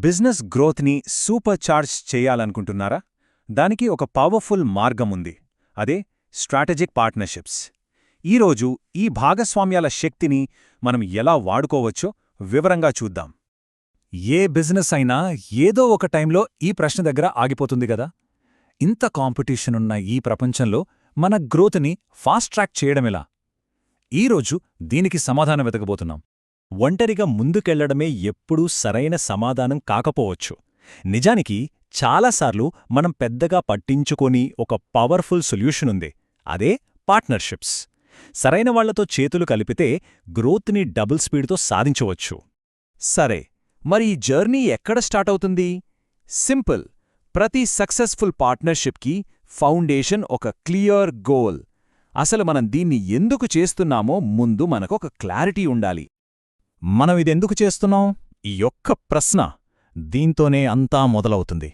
Business గ్రోత్ని super charge చేయాలనుకుంటున్నారా? దానికి ఒక పవర్ఫుల్ మార్గం ఉంది. అదే స్ట్రాటజిక్ పార్ట్నర్షిప్స్. ఈరోజు ఈ భాగస్వామ్యాల శక్తిని మనం ఎలా వాడుకోవచ్చో వివరంగా చూద్దాం. ఏ బిజినెస్ అయినా ఏదో ఒక టైంలో ఈ ప్రశ్న దగ్గర ఆగిపోతుంది గదా ఇంత కాంపిటీషన్ ఉన్న ఈ ప్రపంచంలో మన గ్రోత్ని ఫాస్ట్ ట్రాక్ చేయడమెలా ఈరోజు దీనికి సమాధానం వెతకబోతున్నాం. ఒంటరిగా ముందుకెళ్ళడమే ఎప్పుడూ సరైన సమాధానం కాకపోవచ్చు. నిజానికి చాలాసార్లు మనం పెద్దగా పట్టించుకోని ఒక పవర్ఫుల్ సొల్యూషన్ ఉంది అదే పార్ట్నర్షిప్స్. సరైన వాళ్ళతో చేతులు కలిపితే గ్రోత్ని డబుల్ స్పీడ్తో సాధించవచ్చు. సరే మరి ఈ జర్నీ ఎక్కడ స్టార్ట్ అవుతుంది? సింపుల్ ప్రతి సక్సెస్ఫుల్ పార్ట్నర్షిప్కి ఫౌండేషన్ ఒక క్లియర్ గోల్. అసలు మనం దీన్ని ఎందుకు చేస్తున్నామో ముందు మనకొక క్లారిటీ ఉండాలి. మనం ఇదెందుకు చేస్తున్నాం? ఈ ఒక్క ప్రశ్న దీంతోనే అంతా మొదలవుతుంది.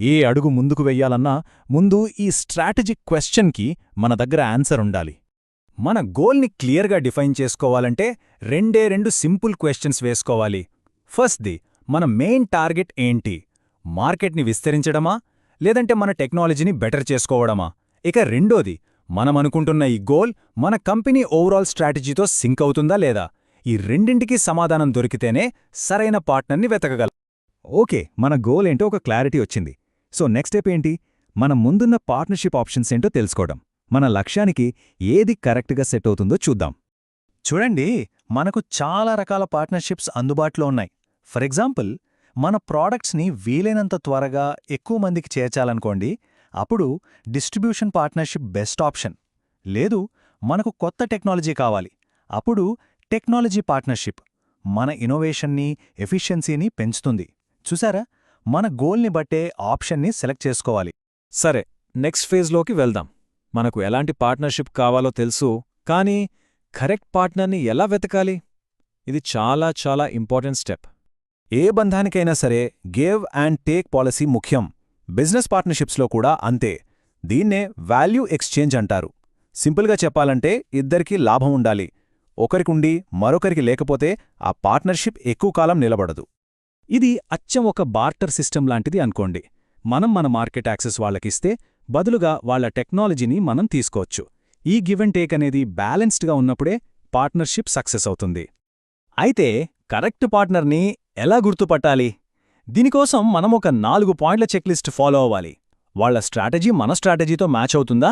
ఏ అడుగు ముందుకు వెయ్యాలన్నా ముందు ఈ స్ట్రాటజిక్ క్వశ్చన్కి మన దగ్గర ఆన్సర్ ఉండాలి. మన గోల్ని క్లియర్గా డిఫైన్ చేసుకోవాలంటే రెండే రెండు సింపుల్ క్వశ్చన్స్ వేసుకోవాలి. ఫస్ట్ది మన మెయిన్ టార్గెట్ ఏంటి? మార్కెట్ని విస్తరించడమా? లేదంటే మన టెక్నాలజీని బెటర్ చేసుకోవడమా? ఇక రెండోది మనమనుకుంటున్న ఈ గోల్ మన కంపెనీ ఓవరాల్ స్ట్రాటజీతో సింక్ అవుతుందా లేదా? ఈ రెండింటికి సమాధానం దొరికితేనే సరైన పార్ట్నర్ని వెతకగలం. ఓకే మన గోల్ ఏంటో ఒక క్లారిటీ వచ్చింది. సో నెక్స్ట్ స్టెప్ ఏంటి? మన ముందున్న పార్ట్నర్షిప్ ఆప్షన్స్ ఏంటో తెలుసుకోవడం. మన లక్ష్యానికి ఏది కరెక్ట్గా సెట్ అవుతుందో చూద్దాం. చూడండి మనకు చాలా రకాల పార్ట్నర్షిప్స్ అందుబాటులో ఉన్నాయి. ఫర్ ఎగ్జాంపుల్ మన ప్రోడక్ట్స్ని వీలైనంత త్వరగా ఎక్కువ మందికి చేర్చాలనుకోండి అప్పుడు డిస్ట్రిబ్యూషన్ పార్ట్నర్షిప్ బెస్ట్ ఆప్షన్. లేదు మనకు కొత్త టెక్నాలజీ కావాలి. అప్పుడు టెక్నాలజీ పార్ట్నర్షిప్ మన ఇన్నోవేషన్ని ఎఫిషియన్సీని పెంచుతుంది. చూసారా? మన గోల్ని బట్టే ఆప్షన్ని సెలెక్ట్ చేసుకోవాలి. సరే నెక్స్ట్ ఫేజ్లోకి వెళ్దాం. మనకు ఎలాంటి పార్ట్నర్షిప్ కావాలో తెలుసు కానీ కరెక్ట్ పార్ట్నర్ని ఎలా వెతకాలి? ఇది చాలా చాలా ఇంపార్టెంట్ స్టెప్. ఏ బంధానికైనా సరే గేవ్ అండ్ టేక్ పాలసీ ముఖ్యం. బిజినెస్ పార్ట్నర్షిప్స్లో కూడా అంతే. దీన్నే వాల్యూ ఎక్స్చేంజ్ అంటారు. సింపుల్గా చెప్పాలంటే ఇద్దరికీ లాభం ఉండాలి. ఒకరికుండి మరొకరికి లేకపోతే ఆ పార్ట్నర్షిప్ ఎక్కువ కాలం నిలబడదు. ఇది అచ్చం ఒక బార్టర్ సిస్టమ్ లాంటిది అనుకోండి. మనం మన మార్కెట్ యాక్సెస్ వాళ్ళకిస్తే బదులుగా వాళ్ళ టెక్నాలజీని మనం తీసుకోవచ్చు. ఈ గివ్ అండ్ టేక్ అనేది బ్యాలెన్స్డ్గా ఉన్నప్పుడే పార్ట్నర్షిప్ సక్సెస్ అవుతుంది. అయితే కరెక్ట్ పార్ట్నర్ని ఎలా గుర్తుపట్టాలి? దీనికోసం మనం ఒక నాలుగు పాయింట్ల చెక్లిస్ట్ ఫాలో అవ్వాలి. వాళ్ళ స్ట్రాటజీ మన స్ట్రాటజీతో మ్యాచ్ అవుతుందా?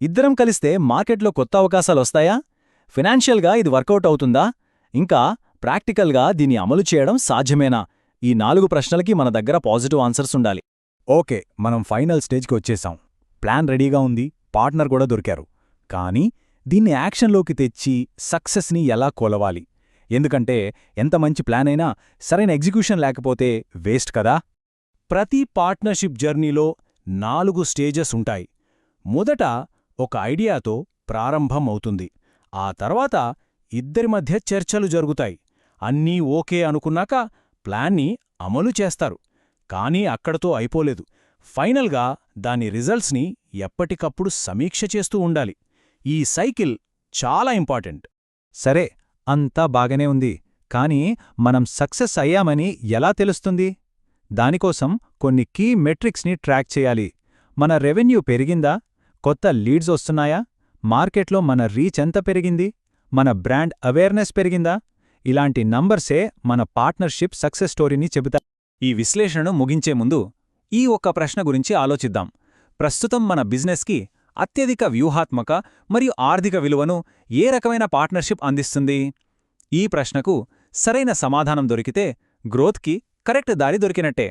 ఇద్దరం కలిస్తే మార్కెట్లో కొత్త అవకాశాలొస్తాయా ఫినాన్షియల్గా ఇది వర్కౌట్ అవుతుందా? ఇంకా ప్రాక్టికల్గా దీన్ని అమలు చేయడం సాధ్యమేనా? ఈ నాలుగు ప్రశ్నలకి మన దగ్గర పాజిటివ్ ఆన్సర్స్ ఉండాలి. ఓకే మనం ఫైనల్ స్టేజ్కి వచ్చేసాం. ప్లాన్ రెడీగా ఉంది పార్ట్నర్ కూడా దొరికారు. కానీ దీన్ని యాక్షన్లోకి తెచ్చి సక్సెస్ని ఎలా కొలవాలి? ఎందుకంటే ఎంత మంచి ప్లాన్ అయినా సరైన ఎగ్జిక్యూషన్ లేకపోతే వేస్ట్ కదా? ప్రతి పార్ట్నర్షిప్ జర్నీలో నాలుగు స్టేజెస్ ఉంటాయి. మొదట ఒక ఐడియాతో ప్రారంభం అవుతుంది ఆ తర్వాత ఇద్దరి మధ్య చర్చలు జరుగుతాయి. అన్నీ ఓకే అనుకున్నాక ప్లాన్ని అమలు చేస్తారు. కానీ అక్కడతో అయిపోలేదు. ఫైనల్గా దాని రిజల్ట్స్ని ఎప్పటికప్పుడు సమీక్ష చేస్తూ ఉండాలి. ఈ సైకిల్ చాలా ఇంపార్టెంట్. సరే అంతా బాగానే ఉంది. కానీ మనం సక్సెస్ అయ్యామని ఎలా తెలుస్తుంది? దానికోసం కొన్ని కీ మెట్రిక్స్ని ట్రాక్ చేయాలి. మన రెవెన్యూ పెరిగిందా? కొత్త లీడ్స్ వస్తున్నాయా? మార్కెట్లో మన రీచ్ ఎంత పెరిగింది? మన బ్రాండ్ అవేర్నెస్ పెరిగిందా? ఇలాంటి నంబర్సే మన పార్ట్నర్షిప్ సక్సెస్ స్టోరీని చెబుతా ఈ విశ్లేషణను ముగించే ముందు ఈ ఒక్క ప్రశ్న గురించి ఆలోచిద్దాం. ప్రస్తుతం మన బిజినెస్కి అత్యధిక వ్యూహాత్మక మరియు ఆర్థిక విలువను ఏ రకమైన పార్ట్నర్షిప్ అందిస్తుంది? ఈ ప్రశ్నకు సరైన సమాధానం దొరికితే గ్రోత్కి కరెక్ట్ దారి దొరికినట్టే.